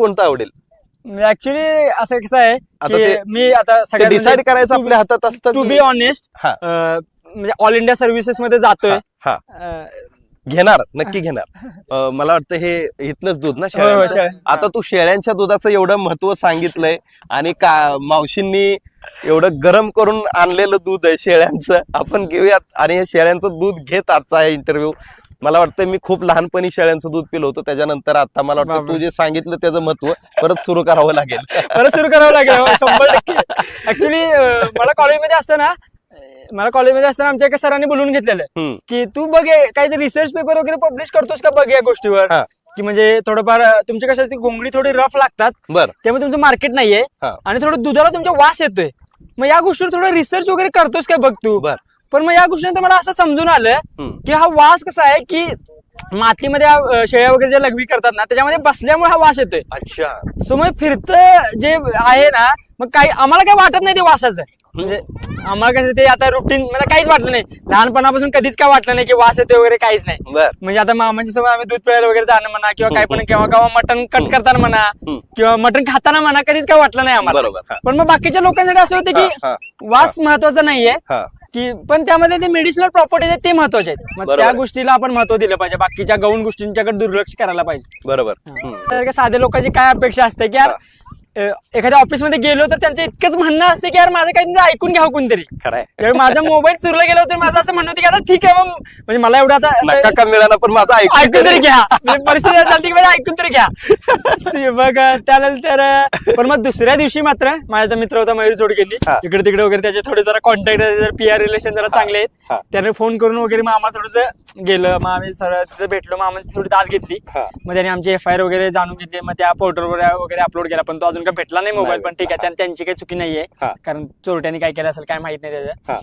कोणतं आवडेल? ऍक्च्युली असं कसं आहे आता की ते- मी आता ते सगळ्यात डिसाईड करायचं आपल्या हातात असतं टू की- बी ऑनेस्ट हा. म्हणजे ऑल इंडिया सर्व्हिसेस मध्ये जातोय. हा अं, घेणार नक्की घेणार. अं, मला वाटतं हे इथलंच दूध ना होय, होय, शेळ्यांचं? शेळ्या. आता तू शेळ्यांच्या दुधाचं एवढं महत्त्व सांगितलंय आणि का मावशींनी एवढं गरम करून आणलेलं दूध आहे शेळ्यांचं. आपण घेऊयात आणि हे शेळ्यांचं दूध घेत आजचा इंटरव्ह्यू मला वाटतं मी खूप लहानपणी शेळ्यांचं दूध पिलं होतं त्याच्यानंतर आता मला वाटतं. तू जे सांगितलं त्याचं महत्त्व परत सुरू करावं लागेल. परत सुरू करावं लागेल हो, शंभर टक्के. ऍक्च्युली मला कॉलेजमध्ये असताना मला कॉलेजमध्ये असताना आमच्या एका सरांनी बोलून घेतलेलं. की तू बघ हे, काहीतरी रिसर्च पेपर वगैरे पब्लिश करतोस का बघ या गोष्टीवर? हा. की म्हणजे थोडंफार अं, तुमची कशा असते घोंगडी थोडी रफ लागतात. बर. त्यामुळे तुमचं मार्केट नाहीये. हा. आणि थोडं दुधाला तुमचा वास येतोय. मग या गोष्टीवर थोडं रिसर्च वगैरे करतोस काय बघ तू? बर. पण मग या गोष्टीनंतर मला असं समजून आलं. की हा वास कसा आहे की मातीमध्ये शेळ्या वगैरे जे लघवी करतात ना त्याच्यामध्ये बसल्यामुळे हा वास येतोय. अच्छा. सो मग फिरत जे आहे ना मग काही आम्हाला काही वाटत नाही ते वासाचं. म्हणजे आम्हाला कसं ते आता रुटीन मला काहीच वाटलं नाही. लहानपणापासून कधीच काय वाटलं नाही की वास येते वगैरे काहीच नाही. म्हणजे आता मामाच्या सोबत आम्ही दूध प्यायला वगैरे जाणं म्हणा किंवा काय पण केव्हा केव्हा मटन कट करताना म्हणा. किंवा मटन खाताना म्हणा कधीच काय वाटलं नाही आम्हाला. पण मग बाकीच्या लोकांसाठी असं होतं की. वास महत्त्वाचा नाहीये. की पण त्यामध्ये ते मेडिसिनल प्रॉपर्टीज आहेत ते महत्त्वाचे आहेत. मग बरोबर त्या आहे. गोष्टीला आपण महत्त्व दिलं पाहिजे. बाकीच्या गौण गोष्टींच्याकडे दुर्लक्ष करायला पाहिजे. बरोबर. हम्म. तर का साध्या लोकांची काय अपेक्षा असते की यार एखाद्या ऑफिसमध्ये गेलो तर त्यांचं इतकंच म्हणणं असते की यार माझं काही ऐकून घ्यावं कोणतरी. खरंय. त्यावेळी माझा मोबाईल चुरला गेला तर माझं असं म्हणणं होतं की आता ठीक आहे मग म्हणजे मला एवढं आता का मिळाला पण माझं ऐकून तरी घ्या. म्हणजे परिस्थिती झाली की म्हणजे ऐकून तरी घ्या. अ, त्यानंतर पण मग दुसऱ्या दिवशी मात्र माझा मित्र होता मयूर जोडकेली हा. इकडे तिकडे वगैरे त्याचे थोडे जरा कॉन्टॅक्ट पी आर रिलेशन जरा चांगले हा. आहेत त्याने फोन करून वगैरे मग आम्हाला थोडंसं गेलं मग आम्ही सरळ तिथे भेटलो मग आम्ही थोडी दाद घेतली हा. मग त्याने आमची एफ आय आर वगैरे जाणून घेतली मग त्या पोर्टलवर वगैरे अपलोड केला पण तो अजून काय भेटला नाही मोबाईल पण ठीक आहे त्यां- त्यांची काही चुकी नाहीये हा. कारण चोरट्यांनी काय केलं असेल काय माहीत नाही त्याचं हा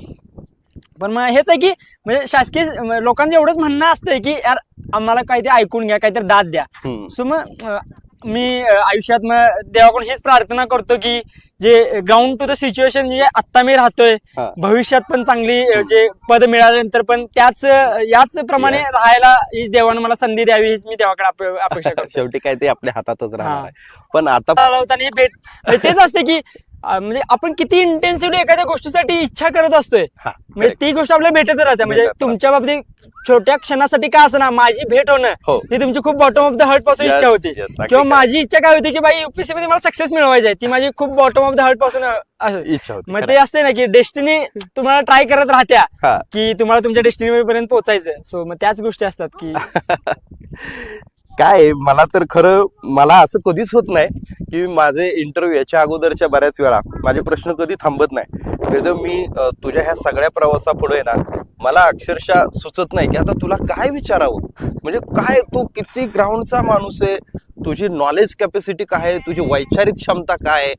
पण मग हेच आहे की म्हणजे शासकीय म- लोकांचं एवढंच म्हणणं असतंय की यार आम्हाला काहीतरी ऐकून घ्या काहीतरी दाद द्या हम्म. सो मग अं, मी आयुष्यात मग देवाकडून हीच प्रार्थना करतो की जे ग्राउंड टू द सिच्युएशन जे आत्ता मी राहतोय. भविष्यात पण चांगली जे पद मिळाल्यानंतर पण त्याच याच प्रमाणे. राहायला हीच देवानं मला संधी द्यावी हीच मी देवाकडे अप- अपेक्षा करतो शेवटी काय ते आपल्या हातातच राहणार पण आता हे भेट म्हणजे तेच असते की म्हणजे आपण किती इंटेन्सिव्हली एखाद्या गोष्टीसाठी इच्छा करत असतोय हा, म्हणजे correct. ती गोष्ट आपल्याला भेटत राहते म्हणजे भेटत तुमच्या बाबतीत छोट्या क्षणासाठी काय असं ना माझी भेट होणं हो. ही तुमची खूप बॉटम ऑफ द हर्टपासून Yes, इच्छा होती yes, अगदी किंवा correct. माझी इच्छा काय होती की बाई युपीएससी मध्ये मला सक्सेस मिळवायची आहे ती माझी खूप बॉटम ऑफ द हर्टपासून इच्छा होती मग. ते असते ना की डेस्टिनी तुम्हाला ट्राय करत राहत्या हा. की तुम्हाला तुमच्या डेस्टिनी पर्यंत पोहोचायचं सो मग त्याच गोष्टी असतात की काय मला तर खरं मला असं कधीच होत नाही की माझे इंटरव्ह्यू याच्या अगोदरच्या बऱ्याच वेळा माझे प्रश्न कधी थांबत नाही. तर मी तुझ्या ह्या सगळ्या प्रवासापुढे ना मला अक्षरशः सुचत नाही की आता तुला काय विचारावं? म्हणजे काय तू किती ग्राउंडचा माणूस आहे? तुझी नॉलेज कॅपॅसिटी काय आहे? तुझी वैचारिक क्षमता काय आहे?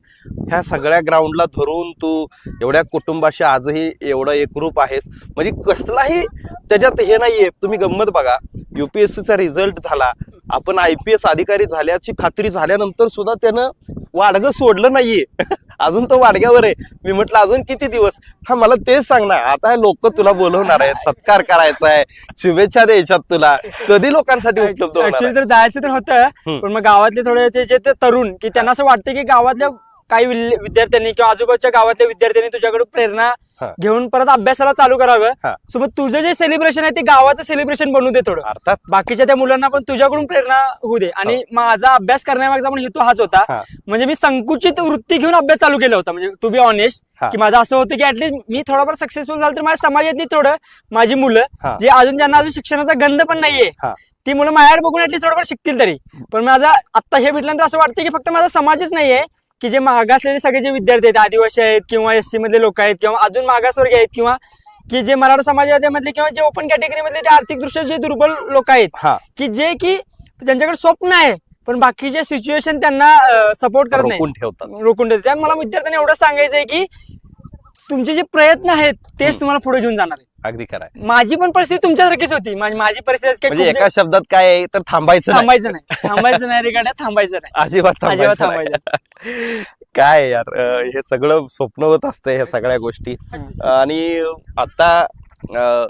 ह्या सगळ्या ग्राउंडला धरून तू एवढ्या कुटुंबाशी आजही एवढं एकरूप आहेस. म्हणजे कसलाही त्याच्यात हे नाहीये. तुम्ही गंमत बघा. युपीएससीचा रिझल्ट झाला. आपण आय पी एस अधिकारी झाल्याची खात्री झाल्यानंतर सुद्धा त्यानं वाडगं सोडलं नाहीये. अजून तो वाडग्यावर आहे. मी म्हटलं अजून किती दिवस? हा मला तेच सांग ना. आता लोक तुला बोलवणार आहेत. सत्कार करायचा आहे. शुभेच्छा द्यायच्यात तुला. कधी लोकांसाठी उपलब्ध होणार ऍक्च्युली आहे? तर जायचं तर होतं. पण मग गावातले थोडे ते जे ते तरुण की त्यांना असं वाटतं की गावातल्या काही विद्यार्थ्यांनी किंवा आजूबाजूच्या गावातल्या विद्यार्थ्यांनी तुझ्याकडून प्रेरणा हा. घेऊन परत अभ्यासाला चालू करावं हा. सो मग तुझं जे सेलिब्रेशन आहे ते गावाचं सेलिब्रेशन बनवू दे थोडं अर्थात बाकीच्या त्या मुलांना पण तुझ्याकडून प्रेरणा होऊ दे आणि माझा अभ्यास करण्यामागचा पण हेतू हाच होता हा. म्हणजे मी संकुचित वृत्ती घेऊन अभ्यास चालू केला होता म्हणजे टू बी ऑनेस्ट हा. की माझं असं होतं की ऍटलीस्ट मी थोडाफार सक्सेसफुल झालं तर माझ्या समाजातली थोडं माझी मुलं हा. जे अजून ज्यांना अजून शिक्षणाचा गंध पण नाहीये हा. ती मुलं माझ्याकडे बघून ऍटलीस्ट थोडंफार शिकतील तरी पण माझा आता हे भेटल्यानंतर असं वाटतं की फक्त माझा समाजच नाहीये की जे मागासलेले सगळे जे विद्यार्थी आहेत आदिवासी आहेत किंवा एस सी मधले लोक आहेत किंवा अजून मागासवर्गीय आहेत किंवा की जे मराठा समाजामधले किंवा जे ओपन कॅटेगरी मधले जे आर्थिकदृष्ट्या जे दुर्बल लोक आहेत हा. की जे की त्यांच्याकडे स्वप्न आहे पण बाकीचे सिच्युएशन त्यांना सपोर्ट करत नाही. ठेवतात. रोखून त्यामुळे मला विद्यार्थ्यांना एवढं सांगायचं आहे की तुमचे जे प्रयत्न आहेत तेच तुम्हाला पुढे घेऊन जाणार अगदी खरं आहे माझी पण परिस्थिती तुमच्यासारखीच होती माझी माझी परिस्थिती म्हणजे एका शब्दात काय आहे तर थांबायचं नाही. थांबायचं नाही थांबायचं नाही रिगाड्या थांबायचं नाही अजिबात अजिबात थांबायचं नाही. काय यार अं, हे सगळं स्वप्नवत असतं ह्या सगळ्या गोष्टी. आणि आता अं,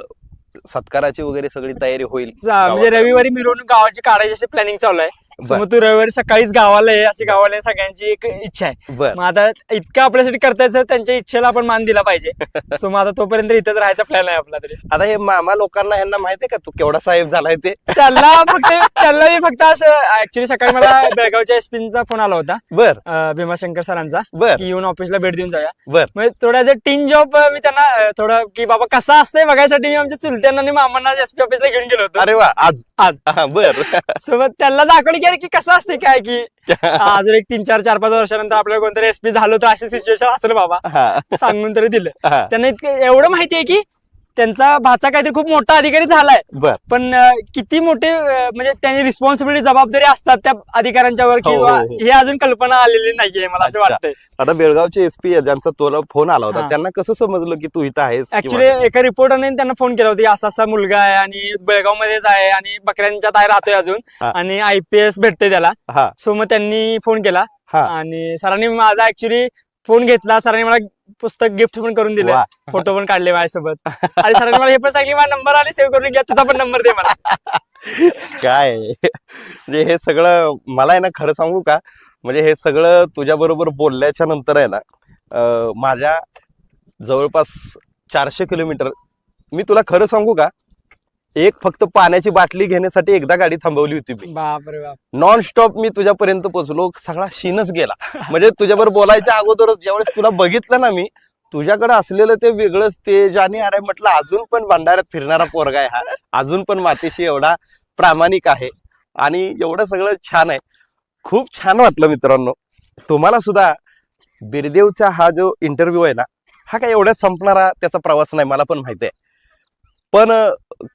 सत्काराची वगैरे सगळी तयारी होईल जा- म्हणजे गावात. रविवारी मिरवणूक गावाची काढायची अशी प्लॅनिंग चालू आहे So मग तू रविवारी सकाळीच गावाला ये अशी गावाला सगळ्यांची एक इच्छा आहे. बर. मग आता इतकं आपल्यासाठी करतायचं त्यांच्या इच्छेला आपण मान दिला पाहिजे. सो मग आता तोपर्यंत इथंच राहायचा प्लॅन आहे आपला तरी. आता हे मामा लोकांना ह्यांना माहितीये का तू केवढा साहेब झालाय ते? त्याला फक्त त्याला मी फक्त असं ऍक्च्युली सकाळी मला बेळगावच्या एसपीचा फोन आला होता. बर. अं, भीमाशंकर सरांचा बर. की येऊन ऑफिसला भेट देऊन जाऊया. बर. म्हणजे थोडा ऍज अ टीन जॉब मी त्यांना अं, थोडं की बाबा कसा असतंय बघायसाठी मी आमच्या चुलत्यांना आणि मामांना एसपी ऑफिसला घेऊन गेलो होतो. अरे वा आज. आज. हा, बर. सोबत त्यांना दाखवलं की अरे की कसं असते काय की? अजून एक तीन चार चार पाच वर्षानंतर आपल्याला कोणतरी एसपी झालं तर अशी सिच्युएशन असेल बाबा. सांगून तरी दिलं. त्यांना इतकं एवढं माहिती आहे की त्यांचा भाचा काहीतरी खूप मोठा अधिकारी झालाय बर पण अं, किती मोठे अं, म्हणजे त्यांनी रिस्पॉन्सिबिलिटी जबाबदारी असतात त्या अधिकाऱ्यांच्या वर हो, किंवा हो, हो. हे अजून कल्पना आलेली नाहीये मला असं अच्छा. वाटतंय आता बेळगावचे एसपी ज्यांचा तुला फोन आला होता हा. त्यांना कसं समजलं की तू इथं आहेस ऍक्च्युली एका रिपोर्टरने त्यांना फोन केला होता की असा असा मुलगा आहे आणि बेळगाव मध्येच आहे आणि बकऱ्यांच्या ताय राहतोय अजून हा. आणि आयपीएस भेटते त्याला हा सो मग त्यांनी फोन केला हा आणि सरांनी माझा ऍक्च्युली फोन घेतला सरांनी मला पुस्तक गिफ्ट पण करून दिले. फोटो पण काढले माझ्यासोबत. आणि सरांनी मला हे पण सांगितले माझा नंबर आणि सेव्ह करून घ्या तुझा पण नंबर दे मला. काय? म्हणजे हे सगळं मला आहे ना खरं सांगू का? म्हणजे हे सगळं तुझ्या बरोबर बोलल्याच्या नंतर आहे ना माझ्या जवळपास चारशे किलोमीटर मी तुला खरं सांगू का? एक फक्त पाण्याची बाटली घेण्यासाठी एकदा गाडी थांबवली होती मी. बापरे बाप. नॉन स्टॉप मी तुझ्यापर्यंत पोहोचलो सगळा शीनच गेला. म्हणजे तुझ्यावर बोलायच्या अगोदरच ज्यावेळेस तुला बघितलं ना मी तुझ्याकडे असलेलं ते वेगळंच तेज आणि अरे म्हटलं अजून पण भंडाऱ्यात फिरणारा पोरगा आहे हा. अजून पण मातीशी एवढा प्रामाणिक आहे आणि एवढं सगळं छान आहे. खूप छान वाटलं मित्रांनो. तुम्हाला सुद्धा बिरदेवचा हा जो इंटरव्ह्यू आहे ना हा काय एवढ्यात संपणारा त्याचा प्रवास नाही मला पण माहिती आहे. पण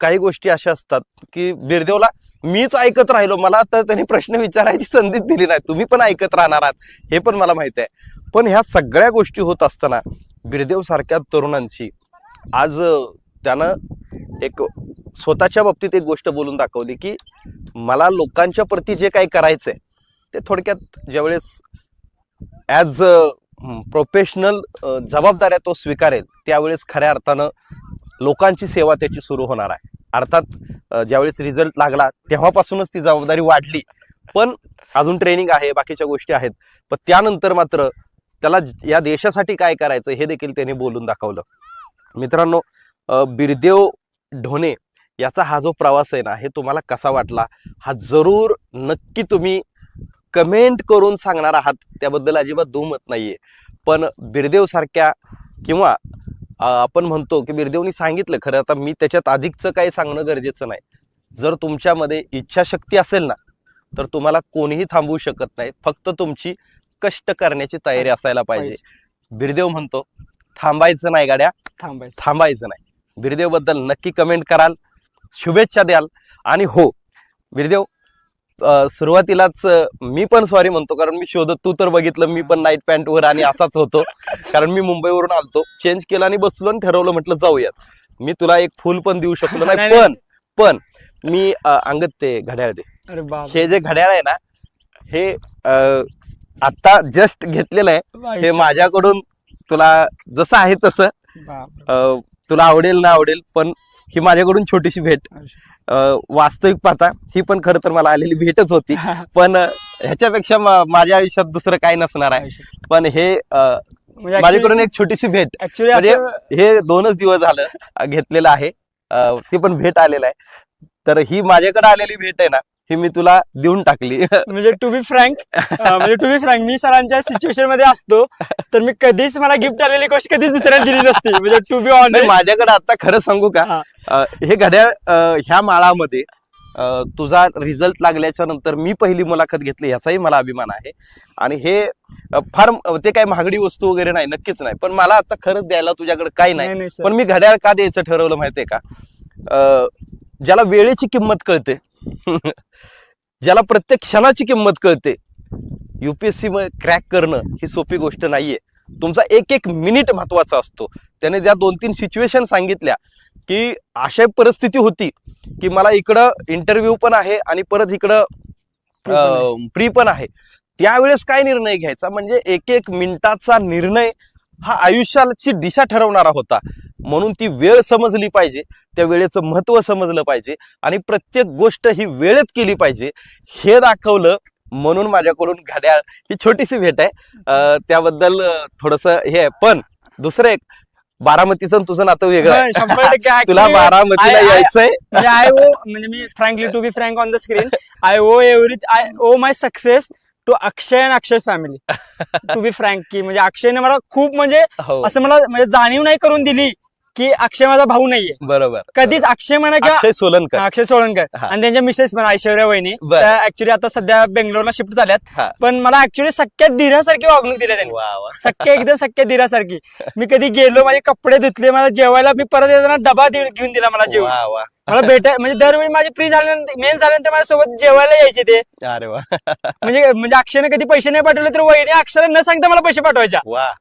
काही गोष्टी अशा असतात की बिरदेवला मीच ऐकत राहिलो मला तर त्यांनी प्रश्न विचारायची संधीच दिली नाही. तुम्ही पण ऐकत राहणार आहात हे पण मला माहिती आहे. पण ह्या सगळ्या गोष्टी होत असताना बिरदेव सारख्या तरुणांची आज त्यानं एक स्वतःच्या बाबतीत एक गोष्ट बोलून दाखवली की मला लोकांच्या प्रती जे काही करायचं आहे ते थोडक्यात ज्यावेळेस ॲज प्रोफेशनल जबाबदाऱ्या तो स्वीकारेल त्यावेळेस खऱ्या अर्थानं लोकांची सेवा त्याची सुरू होणार आहे. अर्थात ज्यावेळेस रिझल्ट लागला तेव्हापासूनच ती जबाबदारी वाढली. पण अजून ट्रेनिंग आहे बाकीच्या गोष्टी आहेत. पण त्यानंतर मात्र त्याला या देशासाठी काय करायचं हे देखील त्यांनी बोलून दाखवलं. मित्रांनो बिरदेव ढोणे याचा हा जो प्रवास आहे ना हे तुम्हाला कसा वाटला? हा जरूर नक्की तुम्ही कमेंट करून सांगणार आहात. त्याबद्दल अजिबात दुमत नाहीये. पण बिरदेव सारख्या किंवा आपण म्हणतो की बिरदेवनी सांगितलं खरं आता मी त्याच्यात अधिकचं काही सांगणं गरजेचं नाही. जर तुमच्यामध्ये इच्छाशक्ती असेल ना तर तुम्हाला कोणीही थांबवू शकत नाही. फक्त तुमची कष्ट करण्याची तयारी असायला पाहिजे. बिरदेव म्हणतो थांबायचं नाही गाड्या थांबायचं. थांबायचं नाही. बिरदेवबद्दल नक्की कमेंट कराल शुभेच्छा द्याल. आणि हो बिरदेव सुरुवातीलाच मी पण सॉरी म्हणतो कारण मी शोधत तू तर बघितलं मी पण नाईट पॅन्ट वर आणि असाच होतो. कारण मी मुंबईवरून आलतो चेंज केला आणि बसलो आणि ठरवलं म्हटलं जाऊयात. मी तुला एक फुल पण देऊ शकलो नाही. पण पण मी अंगत ते घड्याळ दे. हे जे घड्याळ आहे ना हे आता जस्ट घेतलेलं आहे. हे माझ्याकडून तुला जसं आहे तसं तुला आवडेल ना आवडेल पण ही माझ्याकडून छोटीशी भेट. वास्तविक पाहता ही पण खरं तर मला आलेली भेटच होती. पण ह्याच्यापेक्षा माझ्या आयुष्यात दुसरं काही नसणार आहे. पण हे म्हणजे माझ्याकडून एक छोटीशी भेट. म्हणजे हे दोनच दिवस झालं घेतलेलं आहे. ती पण भेट आलेलं आहे. तर ही माझ्याकडे आलेली भेट आहे ना ही मी तुला देऊन टाकली. म्हणजे टू बी फ्रँक म्हणजे टू बी फ्रँक मी सरांच्या सिच्युएशनमध्ये असतो तर मी कधीच मला गिफ्ट आलेली गोष्ट कधीच दुसऱ्याला दिली नसती. म्हणजे टू बी ऑन माझ्याकडे आता खरं सांगू का? हा. घड्याळ ह्या माळामध्ये तुझा रिझल्ट लागल्याच्या नंतर मी पहिली मुलाखत घेतली याचाही मला अभिमान आहे. आणि हे फार ते काय महागडी वस्तू वगैरे नाही नक्कीच नाही. पण मला आता खरंच द्यायला तुझ्याकडे काही नाही. पण मी घड्याळ का द्यायचं ठरवलं माहितीये का? ज्याला वेळेची किंमत कळते ज्याला प्रत्येक क्षणाची किंमत कळते युपीएससी क्रॅक करणं ही सोपी गोष्ट नाहीये. तुमचा एक एक मिनिट महत्त्वाचा असतो. त्याने ज्या दोन तीन सिच्युएशन सांगितल्या की अशा परिस्थिती होती की मला इकडं इंटरव्ह्यू पण आहे आणि परत इकडं. प्री पण आहे. त्यावेळेस काय निर्णय घ्यायचा? म्हणजे एक एक मिनिटाचा निर्णय हा आयुष्याची दिशा ठरवणारा होता. म्हणून ती वेळ समजली पाहिजे त्या वेळेचं महत्त्व समजलं पाहिजे आणि प्रत्येक गोष्ट ही वेळेत केली पाहिजे. हे दाखवलं म्हणून माझ्याकडून घड्याळ ही छोटीशी भेट आहे. त्याबद्दल थोडस हे आहे. पण दुसरं एक बारामतीचं तुझं नातं वेगळं शंभर टक्के तुला बारामतीला यायचंय. म्हणजे आय ओ म्हणजे मी frankly to be frank on the screen I owe every I owe my success to Akshay and Akshay family to be frank की म्हणजे अक्षयने मला खूप म्हणजे हो. असं मला म्हणजे जाणीव नाही करून दिली. की अक्षय माझा भाऊ नाहीये. बरोबर कधीच अक्षय म्हणा किंवा अक्षय सोलनकर अक्षय सोळणकर हा. आणि त्यांच्या मिसेस पण ऐश्वर्या वहिनी. बर. त्या ऍक्च्युली आता सध्या बेंगलोरला शिफ्ट झाल्यात. पण मला ऍक्च्युली सख्या दिरासारखी वागणूक दिल्या त्यांनी. वा वा. सख्या एकदम सख्या दिरासारखी मी कधी गेलो माझे कपडे धुतले मला जेवायला मी परत येताना डबा दे- घेऊन दिला मला जेवण वा वा. मला भेटाय म्हणजे दरवेळी माझी फ्री झाल्यानंतर मेन झाल्यानंतर माझ्यासोबत जेवायला यायचे ते. अरे वा. म्हणजे म्हणजे अक्षयने कधी पैसे नाही पाठवले तर वहिनी अक्षर न सांगता मला पैसे पाठवायच्या. वा.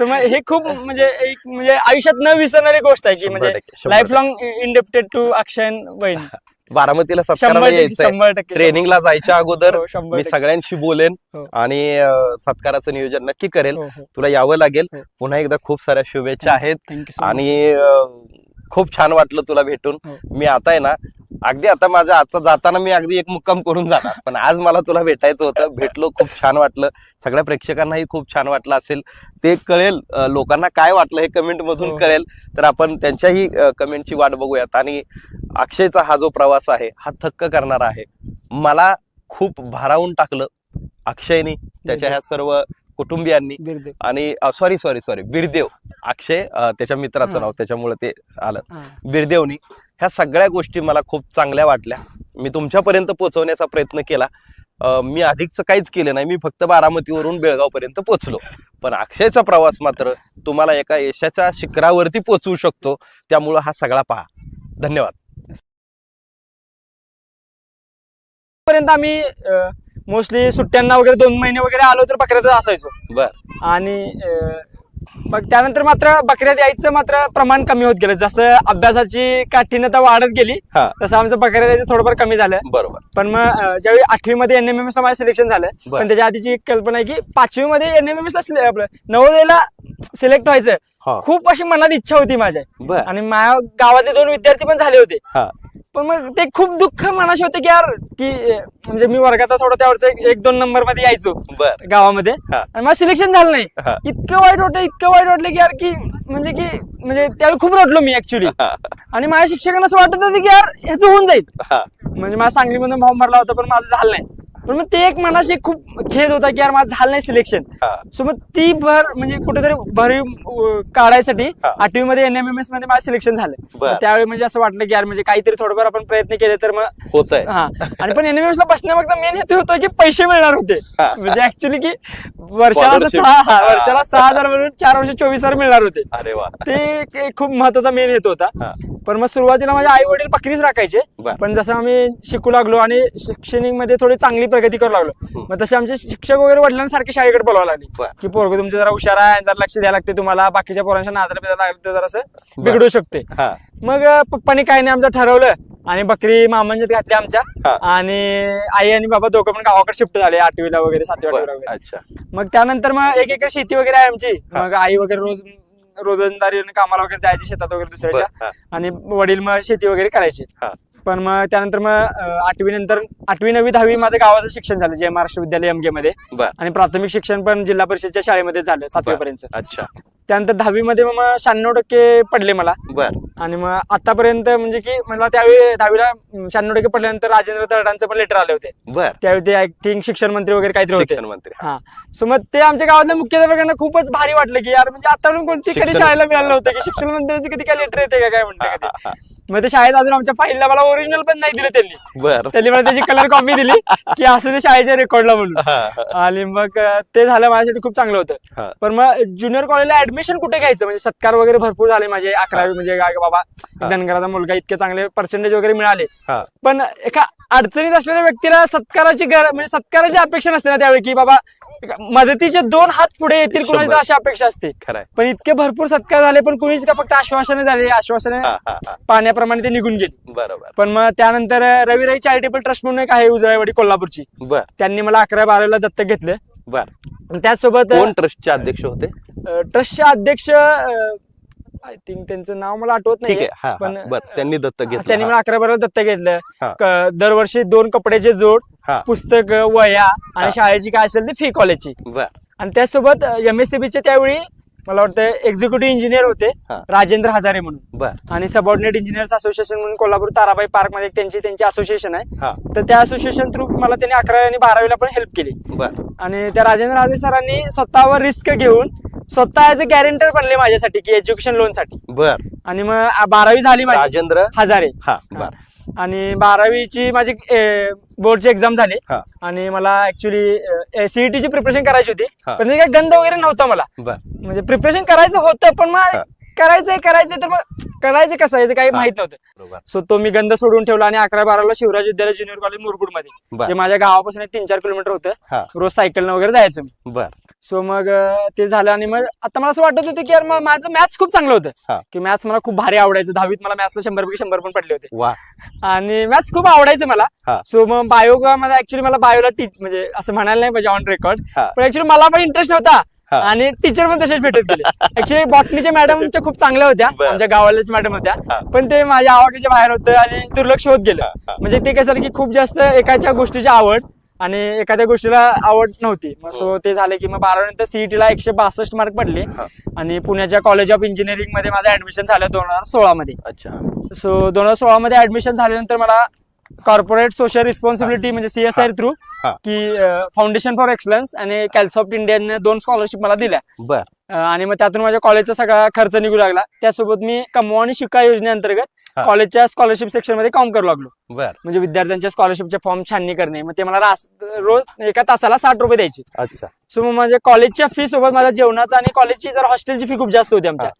मग हे खूप म्हणजे एक म्हणजे आयुष्यात न विसरणारी गोष्ट आहे की शंभर म्हणजे टक्के, शंभर life long indebted to Akshay and वहिनी. बारामतीला सत्काराला टक्के यायचंय. शंभर टक्के ट्रेनिंगला जायच्या अगोदर हो, शंभर मी टक्के. सगळ्यांशी बोलेन हो. आणि अं, सत्काराचं नियोजन नक्की करेल. हो, हो. तुला यावं लागेल. हो. पुन्हा एकदा खूप साऱ्या शुभेच्छा आहेत. Thank you so much. आणि अं, खूप छान वाटलं तुला भेटून. हो. मी आता आहे ना अगदी आता माझं आता जाताना मी अगदी एक मुक्काम करून जाणार. पण आज मला तुला भेटायचं होतं भेटलो खूप छान वाटलं. सगळ्या प्रेक्षकांनाही खूप छान वाटलं असेल. ते कळेल लोकांना काय वाटलं हे कमेंट मधून हो. कळेल. तर आपण त्यांच्याही कमेंटची वाट बघूयात. आणि अक्षयचा हा जो प्रवास आहे हा थक्क करणारा आहे. मला खूप भारावून टाकलं अक्षयनी त्याच्या ह्या सर्व कुटुंबियांनी बिरदेव. आणि sorry sorry sorry Birdev. Akshay अं, त्याच्या मित्राचं हा. नाव त्याच्यामुळे ते आलं. हा. बिरदेवनी ह्या सगळ्या गोष्टी मला खूप चांगल्या वाटल्या. मी तुमच्यापर्यंत पोहोचवण्याचा प्रयत्न केला. अं, मी अधिकच काहीच केलं नाही. मी फक्त बारामतीवरून बेळगाव पर्यंत पोहोचलो. पण अक्षयचा प्रवास मात्र तुम्हाला एका यशाच्या शिखरावरती पोहोचवू शकतो. त्यामुळं हा सगळा पहा. धन्यवाद. पर्यंत आम्ही मोस्टली सुट्ट्यांना वगैरे दोन महिने वगैरे आलो तर बकऱ्यातच असायचो. बर. आणि अं, मग त्यानंतर मात्र बकऱ्यात यायचं मात्र प्रमाण कमी होत गेलं. जसं अभ्यासाची काठीण्यता वाढत गेली हा. तसं आमचं बकऱ्यात यायचं थोडंफार कमी झालं. बरोबर. पण मग अं, ज्यावेळी आठवीमध्ये एनएमएमएस ला माझं सिलेक्शन झालं बर. पण त्याच्या आधीची एक कल्पना आहे की पाचवीमध्ये एनएमएमएस ला सिले- आपलं नवोदयला सिलेक्ट व्हायचं. हा. खूप अशी मनात इच्छा होती माझ्या. बर. आणि माझ्या गावातले दोन विद्यार्थी पण झाले होते. हा. पण मग ते खूप दुःख मनाशी होते की यार की म्हणजे मी वर्गात थोडं त्यावरच एक दोन नंबरमध्ये यायचो बर. गावामध्ये. हा. आणि मला सिलेक्शन झालं नाही. हा. इतकं वाईट वाटलं इतकं वाईट वाटलं की यार की म्हणजे की म्हणजे त्यावेळी खूप रडलो मी ऍक्च्युली हा. आणि माझ्या शिक्षकांना असं वाटत होतं की यार ह्याचं होऊन जाईल. हा. म्हणजे मला सांगलीमधून भाव मारला होता पण माझं झालं नाही. पण मग ते एक मनाशी खूप खेद होता की यार माझं झालं नाही सिलेक्शन हा सो मग ती भर म्हणजे कुठेतरी भरी अं, काढायसाठी हा. आठवी मध्ये एनएमएमएसमध्ये माझं सिलेक्शन झालं बर. मग त्यावेळी म्हणजे असं वाटलं की यार म्हणजे काहीतरी थोडंफार आपण प्रयत्न केले तर मग होत आहे हा आणि पण एनएमएस ला बसण्यामागचा मेन हेतू होता की पैसे मिळणार होते हा. म्हणजे ऍक्च्युली की वर्षाला असं Scholarship. सहा हा. वर्षाला सहा हजार मिळून चार वर्ष चोवीस हजार मिळणार होते अरे वा ते एक- एक खूप महत्त्वाचा मेन हेतू होता हा पण मग सुरुवातीला माझे आई वडील बकरीच राखायचे बर. पण जसं आम्ही शिकू लागलो आणि शैक्षणिकमध्ये थोडी चांगली प्रगती करू लागलो. मग तसे आमचे शिक्षक वगैरे वडिलांना सारखे शाळेकडे बोलावं लागले. की पोरग तुमचं जरा हुशार आहे जरा लक्ष द्यायला लागते तुम्हाला बाकीच्या पोरांच्या नादाला बिदाला लागलं तर जरासं बिघडू शकते मग पप्पानी काय नाही आमचं ठरवलं. आणि बकरी मामांच्यात घातली आमच्या. आणि आई आणि बाबा दोघं पण गावाकडे शिफ्ट झाले आठवीला वगैरे सातवी आठवीला मग त्यानंतर मग एक एकर शेती वगैरे आहे आमची. मग आई वगैरे रोज रोजंदारी कामाला वगैरे जायची शेतात वगैरे दुसऱ्याच्या. आणि वडील मग शेती वगैरे करायचे. पण मग त्यानंतर मग आठवी नंतर आठवी नववी दहावी माझं गावाचं शिक्षण झालं जय महाराष्ट्र विद्यालय एमगे मध्ये. बर. आणि प्राथमिक शिक्षण पण जिल्हा परिषदच्या शाळेमध्ये झालं सातवी पर्यंत. अच्छा. त्यानंतर दहावी मध्ये मग शहाण्णव टक्के पडले मला. बर. आणि मग आतापर्यंत म्हणजे की मला त्यावेळी दहावीला शहाण्णव टक्के पडल्यानंतर राजेंद्र तरडांचं पण लेटर आले होते. बर. त्यावेळी ते आय थिंक शिक्षण मंत्री वगैरे काहीतरी होते. शिक्षण मंत्री. हा. सो मग ते आमच्या गावातल्या मुख्याध्यापकांना खूपच भारी वाटलं की यार म्हणजे आतापर्यंत कोणती कधी शिक्षण- शाळेला मिळालं नव्हतं की शिक्षण मंत्र्यांचं कधी काय लेटर येते का काय म्हणते हा, कधी हा. मग ते शाळेत अजून आमच्या फाईलला मला ओरिजिनल पण नाही दिलं त्यांनी. बर. त्यांनी मला त्याची कलर कॉपी दिली की असं ते शाळेच्या रेकॉर्डला म्हणून. आणि मग ते झालं माझ्यासाठी खूप चांगलं होतं. हा. पण मग ज्युनियर कॉलेजला ऍडमिशन कुठे घ्यायचं? म्हणजे सत्कार वगैरे भरपूर झाले माझे अकरावी म्हणजे काय बाबा. धनगराचा मुलगा इतके चांगले पर्सेंटेज वगैरे मिळाले. हा. पण एका अडचणीत असलेल्या व्यक्तीला सत्काराची गर म्हणजे सत्काराची अपेक्षा नसते ना त्यावेळी की बाबा मदतीचे दोन हात पुढे येतील कुणाची. अशी अपेक्षा असते. खरंय. पण इतके भरपूर सत्कार झाले पण कुणीच का फक्त आश्वासने झाले? आश्वासने पाण्याप्रमाणे ते निघून गेली. बरोबर. पण मग त्यानंतर रविराई चॅरिटेबल ट्रस्ट म्हणून एक आहे उजळाईवाडी कोल्हापूरची. बर. त्यांनी मला अकरा बारावीला दत्तक घेतलं. बर. त्याचसोबत ट्रस्टचे अध्यक्ष होते? ट्रस्टचे अध्यक्ष आय थिंक त्यांचं नाव मला आठवत ठीक आहे. नाही हा. पण, बरं त्यांनी दत्तक त्यांनी घेतलं मला अकरा बाराला दत्तक घेतलं. हा. क- दरवर्षी दोन कपड्याचे जोड हा. पुस्तक वया हा. आणि शाळेची काय असेल ती फी कॉलेजची बर. आणि त्यासोबत एम एस चे त्यावेळी मला वाटतं एक्झिक्युटिव्ह इंजिनियर होते हा. राजेंद्र हजारे म्हणून. बर. आणि सबऑर्डिनेट इंजिनियर्स असोसिएशन म्हणून कोल्हापूर ताराबाई पार्कमध्ये एक त्यांची त्यांची असोसिएशन आहे. हा. तर त्या असोसिएशन थ्रू मला त्यांनी अकरावी आणि बारावीला पण हेल्प केली. बर. आणि त्या राजेंद्र हजारे सरांनी स्वतःवर रिस्क घेऊन स्वतः ऍज अ गॅरेंटर बनले माझ्यासाठी की एज्युकेशन लोनसाठी. बर. आणि मग आ- बारावी झाली माझी. राजेंद्र? हजारे. हा बर. आणि बारावीची माझी बोर्डची एक्झाम झाली. हा. आणि मला ऍक्च्युली सीईटीची प्रिपरेशन करायची होती. हा. पण ते काही गंध वगैरे नव्हता मला. बर. म्हणजे प्रिपरेशन करायचं होतं पण मग हा. करायचंय करायचंय तर मग करायचं कसं? याचं काही हा. माहीत नव्हतं. बरोबर. सो तो मी गंध सोडून ठेवला आणि अकरा बाराला शिवराज विद्यालय ज्युनियर कॉलेज मुरगुडमध्ये बर. जे माझ्या गावापासून एक तीन चार किलोमीटर होतं. रोज सायकलनं वगैरे जायचो मी. बर. सो मग ते झालं आणि मग आता मला असं वाटत होतं की यार मग माझं मॅथ्स खूप चांगलं हा. होतं की मॅथ्स मला खूप भारी आवडायचं दहावीत मला मॅथ्सला शंभर पैकी शंभर पण पडले होते वा आणि मॅथ्स खूप आवडायचं मला. सो मग बायो मध्ये ऍक्च्युली मला बायोला टीच म्हणजे असं म्हणायला नाही पाहिजे ऑन रेकॉर्ड हा पण ऍक्च्युली मला पण इंटरेस्ट होता हा. आणि टीचर पण तसेच भेटत गेले ऍक्च्युली बॉटनीच्या मॅडम खूप चांगल्या होत्या बर. आमच्या गावालाच मॅडम होत्या. पण ते माझ्या आवडीच्या बाहेर होतं आणि दुर्लक्ष होत गेलं हा, हा. म्हणजे ते कसं की खूप जास्त एकाच्या गोष्टीची आवड आणि एखाद्या गोष्टीला आवड नव्हती. मग सो ते झाले की मग बारावी नंतर सीईटीला एकशे बासष्ट मार्क पडले. हा. आणि पुण्याच्या कॉलेज ऑफ इंजिनिअरिंगमध्ये माझं ऍडमिशन झालं दोन हजार सोळा मध्ये. अच्छा. सो दोन हजार सोळा मध्ये ऍडमिशन झाल्यानंतर मला कॉर्पोरेट सोशल रिस्पॉन्सिबिलिटी म्हणजे सीएसआर थ्रू हा. की फाउंडेशन फॉर एक्सलन्स आणि कॅल्सॉफ्ट इंडियाने दोन स्कॉलरशिप मला दिल्या. आणि मग त्यातून माझ्या कॉलेजचा सगळा खर्च निघू लागला. त्यासोबत मी कमवा आणि शिका योजनेअंतर्गत. कॉलेजच्या स्कॉलरशिप सेक्शनमध्ये काम करू लागलो. म्हणजे विद्यार्थ्यांच्या स्कॉलरशिपचे फॉर्म छाननी करणे. मग ते मला रोज एका तासाला साठ रुपये द्यायचे. अच्छा. सो मग माझ्या कॉलेजच्या फी सोबत माझ्या जेवणाचा आणि कॉलेजची जर हॉस्टेलची फी खूप जास्त होती आमच्या.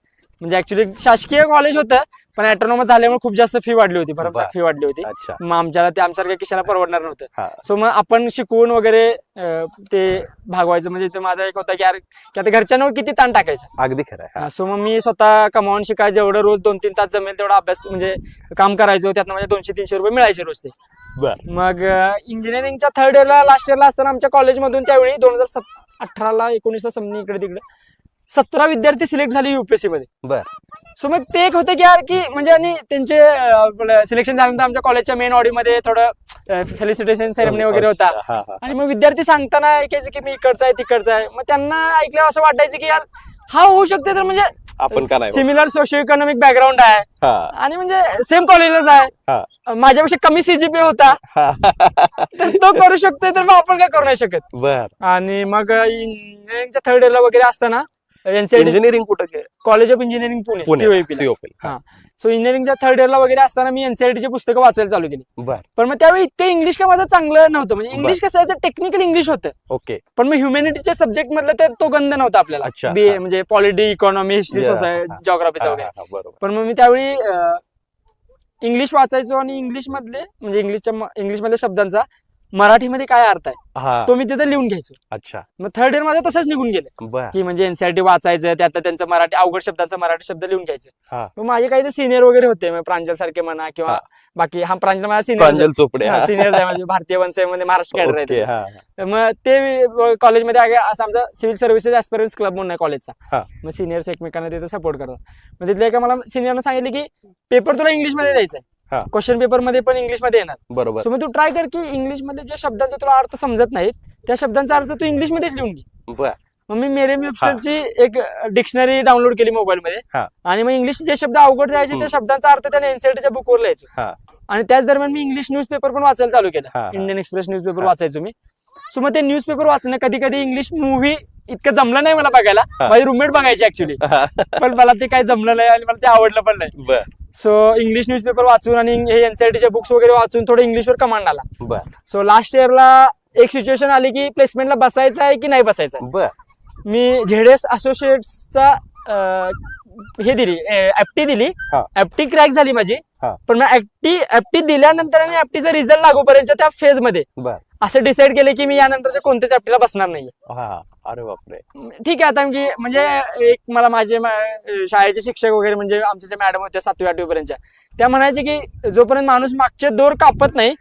म्हणजे ऍक्च्युली शासकीय कॉलेज होतं पण ऑटोनॉमस झाल्यामुळे खूप जास्त फी वाढली होती भरमसाठ. फी वाढली होती. अच्छा. मग आमच्याला ते आमच्यासारख्या किशाला परवडणार नव्हतं. हा. सो मग आपण शिकवून वगैरे अं, ते भागवायचं. म्हणजे ते माझा एक होता की यार की आता घरच्यांवर किती ताण टाकायचा. अगदी खरं आहे. हा. सो मग मी स्वतः कमावून शिकाय जेवढं रोज दोन तीन तास जमेल तेवढा अभ्यास म्हणजे काम करायचो. त्यातनं म्हणजे दोनशे तीनशे रुपये मिळायचे रोज ते. बर. मग इंजिनिअरिंगच्या थर्ड इयरला लास्ट इयरला असताना आमच्या कॉलेजमधून त्यावेळी दोन हजार अठराला एकोणीसला समजा इकडे तिकडे सतरा विद्यार्थी सिलेक्ट झाले युपीएससी मध्ये. बर. सो मग ते एक होतं की यार की म्हणजे आणि त्यांचे सिलेक्शन झाल्यानंतर आमच्या कॉलेजच्या मेन ऑडीमध्ये थोडं फेलिसिटेशन सेरेमनी वगैरे होता. हा हा. आणि मग विद्यार्थी सांगताना ऐकायचे की मी इकडचा आहे तिकडचा आहे. मग त्यांना ऐकल्यावर असं वाटायचं की यार हा होऊ शकते तर म्हणजे आपण का नाही? होत? सिमिलर सोशिओ इकॉनॉमिक बॅकग्राऊंड आहे. हा. आणि म्हणजे सेम कॉलेजलाच हा. आहे माझ्यापेक्षा कमी सीजीपी होता. हा. तर तो करू शकतोय तर मग आपण काय करू नाही शकत. बर. आणि मग इंजिनिअरिंगच्या थर्ड इयरला वगैरे असताना एनसीआयटी इंजिनिअरिंग कुठं college of engineering Pune. COP. हा. सो इंजिनिअरिंगच्या थर्ड इयरला वगैरे असताना मी एनसीआरटीची पुस्तकं वाचायला चालू केली. बर. पण मग त्यावेळी इतकं इंग्लिश का माझं चांगलं नव्हतं. म्हणजे इंग्लिश कसं आहे टेक्निकल इंग्लिश होतं. ओके. पण मग ह्युमॅनिटीच्या सब्जेक्ट मधलं ते तो गंध नव्हता आपल्याला. अच्छा, बी हा. म्हणजे पॉलिटी इकॉनॉमी हिस्ट्री सोसायटी. जॉग्राफीचा वगैरे. पण मग मी त्यावेळी इंग्लिश वाचायचो आणि इंग्लिश मधले म्हणजे इंग्लिशच्या इंग्लिश मधल्या शब्दांचा मराठीमध्ये काय अर्थ आहे? हा. तो मी तिथे लिहून घ्यायचो. अच्छा. मग थर्ड इयर माझं तसंच निघून गेलं. बर. की म्हणजे एनसीआरटी वाचायचं त्यात त्यांचं मराठी अवघड शब्दांचा मराठी शब्द लिहून घ्यायचं. हा. मग माझे काही सिनियर वगैरे होते प्रांजल सारखे म्हणा किंवा हा. बाकी हा प्रांजल माझा प्रांजल सिनियर चोपडे हा. सिनियर आहे म्हणजे भारतीय वंशामध्ये महाराष्ट्र कॅडर आहे ओके, त्याचा. हा, तर मग ते कॉलेजमध्ये आहे असं आमचा सिव्हिल सर्व्हिसेस ऍस्पिरन्स क्लब म्हणून आहे कॉलेजचा. मग सिनियर्स एकमेकांना तिथे सपोर्ट करतात. मग तिथल्या एका मला सिनियरनं सांगितलं की पेपर तुला इंग्लिशमध्ये द्यायचा हा. क्वेश्चन पेपरमध्ये पण इंग्लिशमध्ये येणार. बरोबर. सो मग तू ट्राय कर की इंग्लिशमध्ये ज्या शब्दांचा तुला अर्थ समजत नाहीत त्या शब्दांचा अर्थ तू इंग्लिश मध्येच लिहून घे. बर. मग मी मेरे ची एक डिक्शनरी डाउनलोड केली मोबाईल मध्ये. हा. आणि मग इंग्लिश जे शब्द अवघड जायचे हम्म. त्या शब्दांचा अर्थ त्याने एनसीआरटीच्या बुकवर लिहायचो. हा. आणि त्याच दरम्यान मी इंग्लिश न्यूजपेपर पण वाचायला चालू हा, केलं. हा. इंडियन एक्सप्रेस न्यूजपेपर हा. वाचायचो मी. सो मग ते न्यूजपेपर वाचणं कधी कधी इंग्लिश मूव्ही इतकं जमलं नाही मला बघायला. हा. माझी रूममेट बघायची ऍक्च्युली पण मला ते काही जमलं नाही आणि मला ते आवडलं पण नाही. बर. सो इंग्लिश न्यूजपेपर वाचून आणि हे एनसीआरटीचे बुक्स वगैरे वाचून थोडं इंग्लिशवर कमांड आला बर सो लास्ट इयरला एक सिच्युएशन आली की प्लेसमेंटला बसायचं आहे की नाही बसायचं आहे. बर मी झेडेस असोसिएट्सचा हे दिली एफटी दिली हा. एफटी क्रॅक झाली माझी. पण मग ऍक्टी एफटी दिल्यानंतर आणि एफटीचा रिझल्ट लागूपर्यंत त्या फेजमध्ये बर. असं डिसाईड केलं की मी यानंतरच्या कोणत्याच एफटीला बसणार नाही हा अरे बापरे. ठीक आहे आता की म्हणजे एक मला माझे शाळेचे शिक्षक वगैरे म्हणजे आमच्या ज्या मॅडम होत्या सातवी आठवी पर्यंतच्या त्या म्हणायचे की जोपर्यंत माणूस मागचे दोर कापत नाही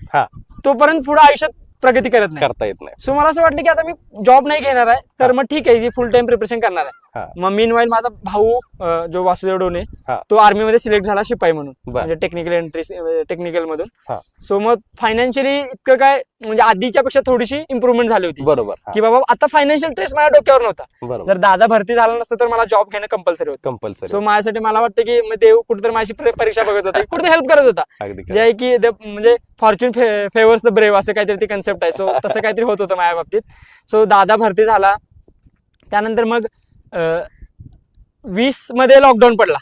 तोपर्यंत पुढे आयुष्यात प्रगती करत नाही. करता येत नाही. सो मला असं वाटलं की आता मी जॉब नाही घेणार आहे तर मग ठीक आहे फुल टाइम प्रिपरेशन करणार हा. आहे मग मीन वाईल माझा भाऊ अं, जो वासुदेव डोने हा. तो आर्मी मध्ये सिलेक्ट झाला शिपाई म्हणून. बर. म्हणजे टेक्निकल एंट्री टेक्निकल मधून. हा. सो मग फायनान्शियली इतकं काय म्हणजे आधीच्या पेक्षा थोडीशी इम्प्रुव्हमेंट झाली होती. बरोबर. हा, की बाबा आता फायनान्शियल स्ट्रेस माझ्या डोक्यावर नव्हता. बरोबर. जर दादा भरती झाला नसतं तर मला जॉब घेणं कंपल्सरी होतं. कंपल्सरी सो माझ्यासाठी मला वाटतं की मग देव कुठेतरी माझी प्रे- परीक्षा बघत होता कुठेतरी हेल्प करत होता. अगदी जे खरं. आहे की the- म्हणजे फॉर्च्युन फेवर्स द ब्रेव असं काहीतरी ती कन्सेप्ट आहे. सो तसं काहीतरी होत होतं माझ्या बाबतीत. सो दादा भरती झाला. त्यानंतर मग वीसमध्ये लॉकडाऊन पडला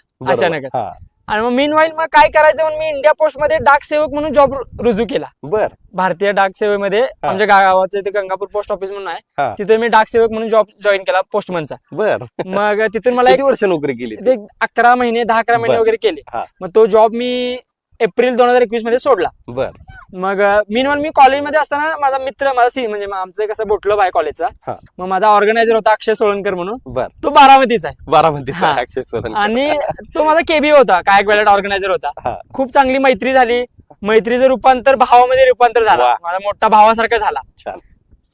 हा. आणि मग मीन वाईल मग काय करायचं म्हणून मी इंडिया पोस्टमध्ये डाक सेवक म्हणून जॉब रुजू केला. बर. भारतीय डाक सेवेमध्ये आमच्या गावाचे ते गंगापूर पोस्ट ऑफिस म्हणून आहे. तिथे मी डाक सेवक म्हणून जॉब जॉईन केला पोस्टमनचा बर. मग तिथून मला एक वर्ष नोकरी केली? ते अकरा महिने दहा अकरा महिने. वगैरे केले. मग तो जॉब मी एप्रिल दोन हजार एकवीसमध्ये सोडला. बर. मग मीनवन मी कॉलेजमध्ये असताना माझा मित्र माझा सी म्हणजे आमचं कसं बोटलो आहे हा. कॉलेजचा मग माझा ऑर्गनायझर होता अक्षय सोळणकर म्हणून. बर. तो बारामतीचा आहे. बारामती. अक्षय सोलन आणि तो माझा केबी होता काय वेळेट ऑर्गनायझर. होता. खूप चांगली मैत्री झाली. मैत्रीचं रूपांतर भावामध्ये रूपांतर झालं. माझा मोठा भावासारखा झाला.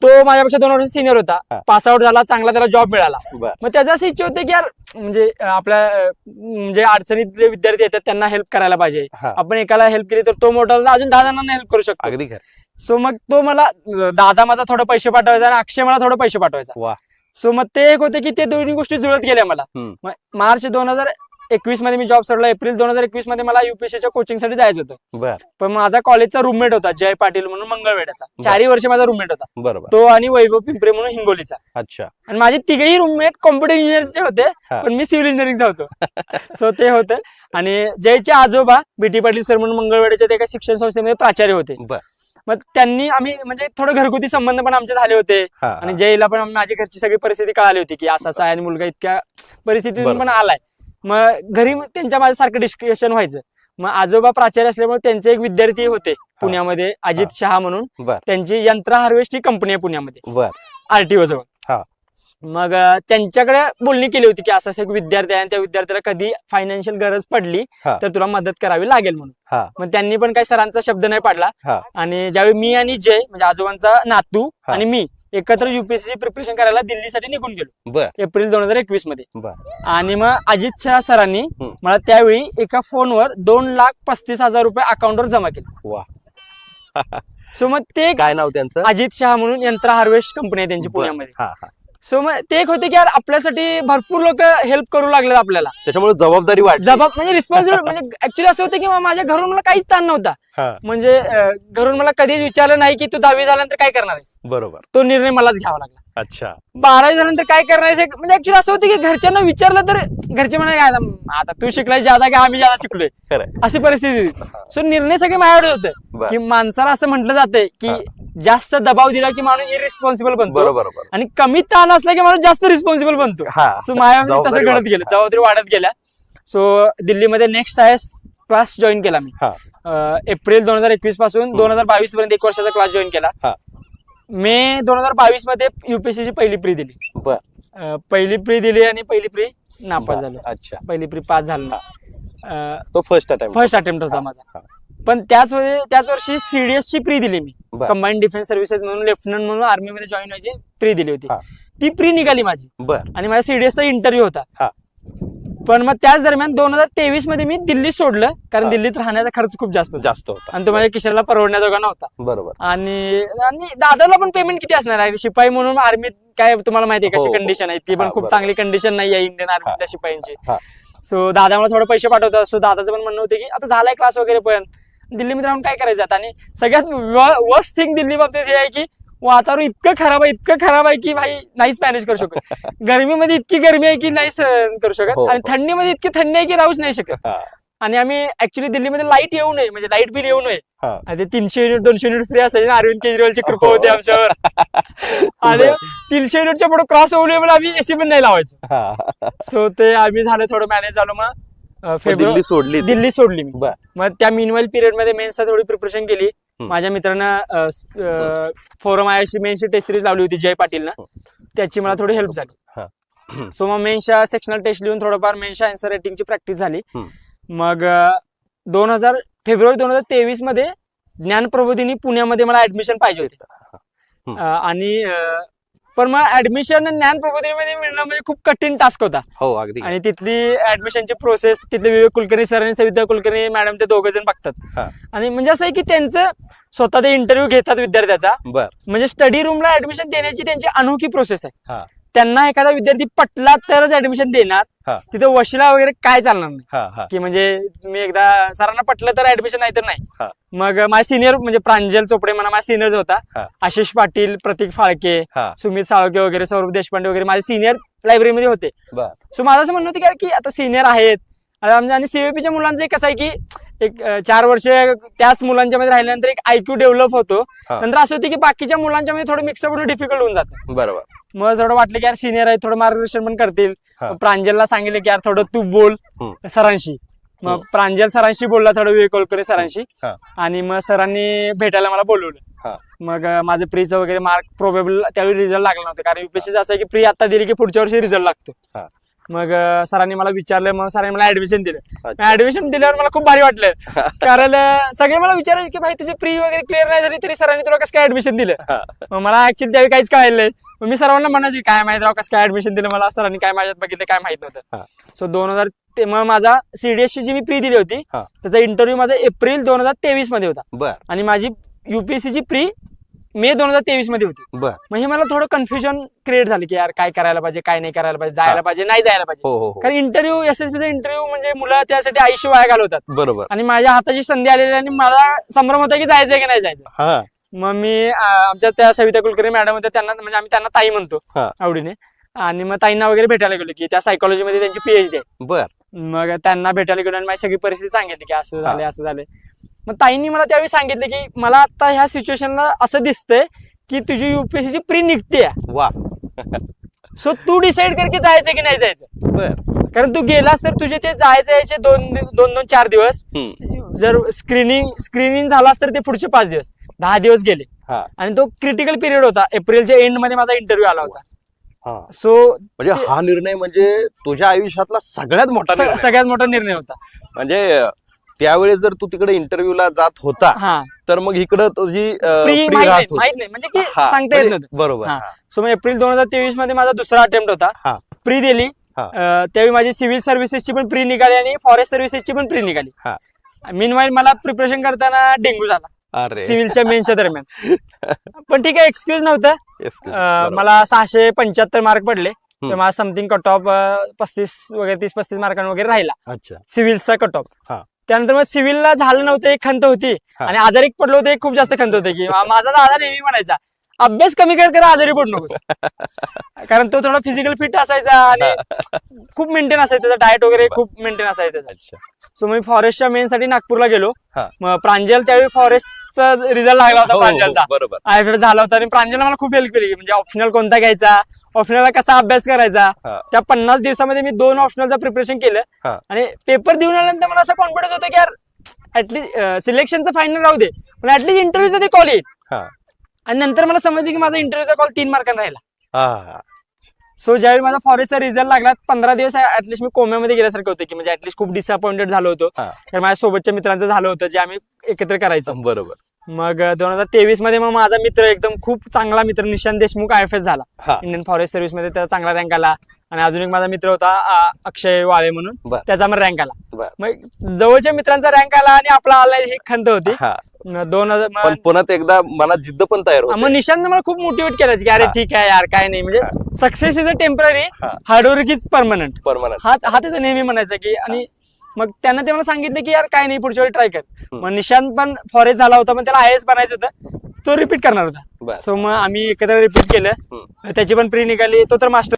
तो माझ्यापेक्षा दोन वर्ष सिनियर होता. पास आउट झाला चांगला त्याला जॉब मिळाला. मग त्याचं असं इच्छा होते की यार म्हणजे आपल्या म्हणजे अडचणीतले विद्यार्थी येतात त्यांना हेल्प करायला पाहिजे. आपण एकाला हेल्प केली तर तो मोठा अजून दहा जणांना हेल्प करू शकतो. अगदी खरं. सो मग तो मला दादा माझा थोडं पैसे पाठवायचा आणि अक्षय मला थोडं पैसे पाठवायचा. वा. सो मग ते एक होते की ते दोन्ही गोष्टी जुळत गेल्या मला. मार्च दोन हजार एकवीसमध्ये मी जॉब सोडला. एप्रिल दोन हजार एकवीसमध्ये मला युपीएससीच्या कोचिंगसाठी जायचं होतं. बर. पण माझा कॉलेजचा रूममेट होता जय पाटील म्हणून मंगळवेड्याचा. चारही वर्ष माझा रूममेट होता. बरोबर. तो आणि वैभव पिंपरे म्हणून हिंगोलीचा. अच्छा. आणि माझे तिघेही रूममेट कॉम्प्युटर इंजिनियरचे होते. पण मी सिव्हिल इंजिनिअरिंगचा होतो. सो ते होते. आणि जयचे आजोबा बीटी पाटील सर म्हणून मंगळवेड्याच्या ते एका शिक्षण संस्थेमध्ये प्राचार्य होते. मग त्यांनी आम्ही म्हणजे थोडं घरगुती संबंध पण आमचे झाले होते. आणि जयला पण माझी घरची सगळी परिस्थिती कळाली होती की असं असं आहे आणि मुलगा इतक्या परिस्थितीतून. पण आलाय. मग घरी त्यांच्या माझ्यासारखं डिस्कशन व्हायचं. मग आजोबा प्राचार्य असल्यामुळे त्यांचे एक विद्यार्थी होते पुण्यामध्ये अजित शहा म्हणून. बर. त्यांची यंत्र हार्वेस्ट ही कंपनी आहे पुण्यामध्ये. बर. आरटीओ जवळ. हा. मग अं, त्यांच्याकडे बोलणी केली होती की असा असा एक विद्यार्थी आहे आणि त्या विद्यार्थ्याला कधी फायनान्शियल गरज पडली हा. तर तुला मदत करावी लागेल म्हणून. मग त्यांनी पण काही सरांचा शब्द नाही पाडला. हा. आणि ज्यावेळी मी आणि जय म्हणजे आजोबांचा नातू हा. आणि मी एकत्र युपीएससी प्रिपरेशन करायला दिल्लीसाठी निघून गेलो. बर. एप्रिल दोन हजार एकवीसमध्ये. बर. आणि मग अजित शहा सरांनी हम्म. मला त्यावेळी एका फोनवर दोन लाख पस्तीस हजार रुपये अकाउंटवर जमा केले. वा. सो मग ते काय नाव त्यांचं? अजित शहा म्हणून यंत्र हार्वेस्ट कंपनी आहे त्यांची बर. पुण्यामध्ये. हा हा. सो मग ते एक होते की यार आपल्यासाठी भरपूर लोक हेल्प करू लागलेत आपल्याला. त्याच्यामुळे जबाबदारी वाढली. जबाब म्हणजे रिस्पॉन्सिबल म्हणजे ऍक्च्युली असं होतं की माझ्या घरून मला काहीच ताण नव्हता. हा. म्हणजे अं, घरून मला कधीच विचारलं नाही की तू दहावी झाल्यानंतर काय करणार आहेस? बरोबर. तो निर्णय मलाच घ्यावा लागला. अच्छा. बारावी झाल्यानंतर काय करणार आहेस? म्हणजे ऍक्च्युली असं होतं की घरच्यांना विचारलं तर घरचे म्हणाले "काय आता आता तू शिकलाय ज्यादा की आम्ही ज्यादा शिकलोय. खरंय. अशी परिस्थिती होती. सो निर्णय सगळे माझ्याकडे होते. बर. की माणसाला असं म्हटलं जातंय की हा. जास्त दबाव दिला की माणूस इरिस्पॉन्सिबल बनतो. बरोबर बरोबर. आणि कमी ताण असला की माणूस जास्त रिस्पॉन्सिबल बनतो. हा सो माझ्या तसं जबाबदारी घडत वाढते. गेलं. जबाबदारी वाढत गेल्या. सो दिल्लीमध्ये नेक्स्ट एस क्लास जॉईन केला मी. हा. अं, एप्रिल दोन हजार एकवीसपासून दोन हजार बावीस पर्यंत एक वर्षाचा क्लास जॉईन केला. हा. मे दोन हजार बावीसमध्ये युपीएससी ची पहिली प्री दिली. बर. अं, पहिली प्री दिली आणि पहिली प्री नापास. झालो. अच्छा. पहिली प्री पास झालो. तो फर्स्ट अटेम्प्ट फर्स्ट अटेम्प्ट होता माझा. हा. पण त्याच वेळी त्याच वर्षी सीडीएस ची प्री दिली मी. बर. कंबाईन डिफेन्स सर्व्हिसेस म्हणून लेफ्टनंट म्हणून आर्मी मध्ये जॉईन व्हायची प्री दिली होती. हा. ती प्री निघाली माझी. बर. आणि माझ्या सीडीएसचा इंटरव्ह्यू होता. हा. पण मग त्याच दरम्यान दोन हजार तेवीसमध्ये मी दिल्ली सोडलं कारण हा. दिल्लीत राहण्याचा खर्च खूप जास्त होता. जास्त होता. आणि तो माझ्या किशोरला परवडण्याजोगा नव्हता बरोबर. आणि आणि दादाला पण पेमेंट किती असणार आहे? शिपाई म्हणून आर्मीत काय तुम्हाला माहिती आहे हो, कशी हो. कंडिशन आहे. ती पण हा, खूप बरोबर. चांगली कंडिशन नाही आहे इंडियन आर्मीतल्या शिपाईंची. हा. सो दादा मला थोडे पैसे पाठवतात. सो दादाचं पण म्हणणं होतं की आता झालाय क्लास वगैरे पण. दिल्लीमध्ये राहून काय करायचं आता? आणि सगळ्यात वर्स्ट थिंग दिल्ली बाबतीत हे आहे की वातावरण इतकं खराब आहे इतकं खराब आहे की भाई नाहीच मॅनेज करू शकत. गरमीमध्ये इतकी गरमी आहे की नाही सहन करू शकत. हो. आणि थंडीमध्ये इतकी थंडी आहे की राहूच नाही शकत. आणि आम्ही ऍक्च्युली दिल्लीमध्ये लाइट येऊ नये म्हणजे लाइट बिल येऊ नये. ते तीनशे युनिट दोनशे युनिट फ्री असायचे ना अरविंद केजरीवालची कृपा हो. होती आमच्यावर. आणि. तीनशे युनिटच्या पुढे क्रॉस होऊ पण आम्ही एसी पण नाही लावायचो. सो ते आम्ही झालं थोडं मॅनेज झालो मग. दिल्ली सोडली. दिल्ली सोडली मी मग त्या मिनवाईल पिरियडमध्ये मेन्सचा थोडी प्रिपरेशन केली. माझ्या मित्रानं फोरम आयशी मेन्सची टेस्ट सिरीज लावली होती जय पाटीलनं हम्म. त्याची मला थोडी हेल्प झाली हा. सो मग मेन्सच्या सेक्शनल टेस्ट लिहून थोडंफार मेन्सच्या आन्सर रेटिंगची प्रॅक्टिस झाली. मग दोन हजार फेब्रुवारी दोन हजार तेवीसमध्ये ज्ञान प्रबोधिनी पुण्यामध्ये मला ऍडमिशन पाहिजे होते आणि पण मग ऍडमिशन ज्ञान प्रबोधिनीमध्ये मिळणं म्हणजे खूप कठीण टास्क होता. हो अगदी. आणि तिथली ऍडमिशनची प्रोसेस तिथले विवेक कुलकर्णी सर आणि सविता कुलकर्णी मॅडम ते दोघं जण बघतात. हा. आणि म्हणजे असं आहे की त्यांचं स्वतः ते इंटरव्ह्यू घेतात विद्यार्थ्याचा. बर. म्हणजे स्टडी रूमला ऍडमिशन देण्याची त्यांची अनोखी प्रोसेस आहे. त्यांना एखादा विद्यार्थी पटला तरच ऍडमिशन देणार. हा. तिथे वशिला वगैरे काय चालणार नाही. हा हा. की म्हणजे तुम्ही एकदा सरांना पटलं तर ऍडमिशन नाही. तर नाही. मग माझे सिनियर म्हणजे प्रांजल चोपडे म्हणा माझा सिनियर होता. आशिष पाटील प्रतीक फाळके हा. सुमित साळके वगैरे सौरभ देशपांडे वगैरे माझे सिनियर लायब्ररीमध्ये होते. बर. सो माझं असं म्हणणं होतं की यार की आता सिनियर आहेत. आणि सीव्हीपीच्या मुलांचं एक कसं आहे की एक चार वर्ष त्याच मुलांच्या मध्ये राहिल्यानंतर एक आयक्यू डेव्हलप होतो. नंतर असं होतं की बाकीच्या मुलांच्या मध्ये थोडं मिक्सअप होणं डिफिकल्ट होऊन जातं बरोबर मग थोडं वाटलं की यार सिनियर आहे थोडं मार्गदर्शन पण करतील प्रांजलला सांगितलं की यार थोडं तू बोल. सरांशी मग. प्रांजल सरांशी बोलला थोडं विवेक कोलकरे सरांशी हा. आणि मग सरांनी भेटायला मला बोलवलं. मग माझं प्रीचं वगैरे मार्क प्रोबेबल त्यावेळी रिझल्ट लागला नव्हता कारण युपीएससी असं आहे की प्री आता दिली की पुढच्या वर्षी रिझल्ट लागतो. मग सरांनी मला विचारलं मग सरांनी मला ऍडमिशन दिलं. ऍडमिशन दिल्यावर मला खूप भारी वाटलं कारण सगळे मला विचारायचे की भाई तुझे प्री वगैरे क्लिअर नाही झाली तरी सरांनी तुला कसं काय ऍडमिशन दिलं हा. मग मला ऍक्च्युली त्यावेळी काहीच कळालं नाही मग मी सर्वांना म्हणायची काय माहीत राव कसं काय ऍडमिशन दिलं मला सरांनी काय माझ्यात बघितलं काय माहीत. नव्हतं सो दोन हजार ते मग माझा सीडीएसची जी मी प्री दिली होती. त्याचा इंटरव्ह्यू माझा एप्रिल दोन हजार तेवीसमध्ये होता आणि माझी युपीएससीची प्री मे दोन हजार तेवीसमध्ये होती. बर. मग हे मला थोडं कन्फ्युजन क्रिएट झालं की यार काय करायला पाहिजे काय नाही करायला पाहिजे जायला हा. पाहिजे नाही जायला पाहिजे. हो हो हो. कारण इंटरव्ह्यू एसएसबीचा इंटरव्ह्यू म्हणजे मुलं त्यासाठी आयुष्य वाया घालवतात. बरोबर. आणि माझ्या हाताची संधी आलेली आणि मला संभ्रम होता की जायचंय की नाही जायचं हा. मग मी अं, आमच्या त्या सविता कुलकर्णी मॅडम होत्या त्यांना म्हणजे आम्ही त्यांना ताई म्हणतो हा. आवडीने. आणि मग ताईंना वगैरे भेटायला गेलो की त्या सायकोलॉजी मध्ये त्यांची पीएचडी आहे. बर. मग त्यांना भेटायला गेलो आणि माझी सगळी परिस्थिती सांगितली की असं झालंय असं झालंय. मग ताईंनी मला त्यावेळी सांगितलं की मला आता ह्या सिच्युएशनला असं दिसतंय की तुझी युपीएससी ची प्री निघते वा. सो तू डिसाईड कर की जायचं की नाही जायचं. बर. कारण तू गेलास तर तुझे ते जायचे यायचे दोन दोन दोन चार दिवस. हम्म. जर स्क्रीनिंग स्क्रीनिंग झालास तर ते पुढचे पाच दिवस. दहा दिवस गेले. हा. आणि तो क्रिटिकल पिरियड होता. एप्रिलच्या एंडमध्ये माझा इंटरव्ह्यू आला होता. हा. सो म्हणजे हा निर्णय म्हणजे तुझ्या आयुष्यातला सगळ्यात मोठा निर्णय. सगळ्यात मोठा निर्णय होता. म्हणजे त्यावेळेस जर तू तिकडे इंटरव्ह्यूला जात होता तर मग इकडं तुझी माहीत नाही म्हणजे की सांगता येत म्हणजे नव्हतं. बरोबर. सो मग एप्रिल दोन हजार तेवीसमध्ये माझा दुसरा अटेम्प्ट होता. प्री दिली. त्यावेळी माझी सिव्हिल सर्व्हिसेसची पण प्री निघाली आणि फॉरेस्ट सर्व्हिसेसची पण प्री निघाली. हा. मीन मला प्रिपरेशन करताना डेंग्यू झाला. सिव्हिलच्या मेन्सच्या दरम्यान. पण ठीक आहे एक्सक्यूज नव्हतं. मला सहाशे पंच्याहत्तर मार्क पडले. तर. मला समथिंग कट ऑफ पस्तीस वगैरे तीस पस्तीस मार्कांवर वगैरे राहिला. सिव्हिलचा कट ऑफ. त्यानंतर मग सिव्हिलला झालं नव्हतं एक खंत होती. हा. आणि आजारी पडलो होतो एक खूप जास्त खंत होते की माझा दादा नेहमी म्हणायचा अभ्यास कमी कर कर आजारी पडू नकोस. कारण तो थोडा फिजिकल फिट असायचा आणि खूप मेंटेन असायचं त्याचा डाएट वगैरे खूप मेंटेन असायचं सो मी फॉरेस्टच्या मेन साठी नागपूरला गेलो. हा. मग प्रांजल त्यावेळी फॉरेस्टचा रिझल्ट लागला होता हो, हो, प्रांजलचा. बरोबर. आय एफ झाला होता आणि प्रांजलने मला खूप हेल्प केली म्हणजे ऑप्शनल कोणता घ्यायचा? ऑप्शनलला कसा अभ्यास करायचा. त्या पन्नास दिवसामध्ये मी दोन ऑप्शनलचं प्रिपरेशन केलं. आणि पेपर देऊन आल्यानंतर मला असं कॉन्फिडन्स होतं की यार ऍटलीस्ट सिलेक्शनचं फायनल राहू दे. पण ऍटलीस्ट इंटरव्ह्यूचं ते कॉल येईल. आणि नंतर मला समजलं की माझा इंटरव्ह्यूचा कॉल तीन मार्कांना राहिला. हा. सो ज्यावेळी माझा फॉरेस्टचा रिझल्ट लागला पंधरा दिवस ऍटलीस्ट मी कोम्यामध्ये गेल्यासारखं होतं की म्हणजे ऍटलीस्ट खूप डिसअपॉइंटेड झालो होतो. कारण माझ्या सोबतच्या मित्रांचं झालं होतं जे आम्ही एकत्र करायचं. बरोबर. मग दोन हजार तेवीसमध्ये मग माझा मित्र एकदम खूप चांगला मित्र Nishant Deshmukh I F S झाला. हा. इंडियन फॉरेस्ट सर्व्हिसमध्ये त्याचा चांगला रँक आला. आणि अजून एक माझा मित्र होता अक्षय वाळे म्हणून. बर. त्याचा मग रँक आला. बर. मग जवळच्या मित्रांचा रँक आला आणि आपला आला ही खंत होती. हा. मग दोन हजार पण मग- पुन्हा एकदा मनात जिद्द पण तयार मग होते निशांत मला खूप मोटिवेट केलं की अरे हा. ठीक आहे यार काय नाही. म्हणजे सक्सेस इज अ टेंपररी हा. Hard work is permanent permanent हा हा त्याचा नेहमी म्हणायचा की आणि मग त्यांना ते मला सांगितलं की यार काय नाही पुढच्या वेळी ट्राय कर. मग निशांत पण फॉरेस्ट झाला होता पण त्याला आय एस बनायचं होतं. तो रिपीट करणार होता. सो मग आम्ही एकत्र रिपीट केलं. त्याची पण प्री निघाली तो तर मास्टर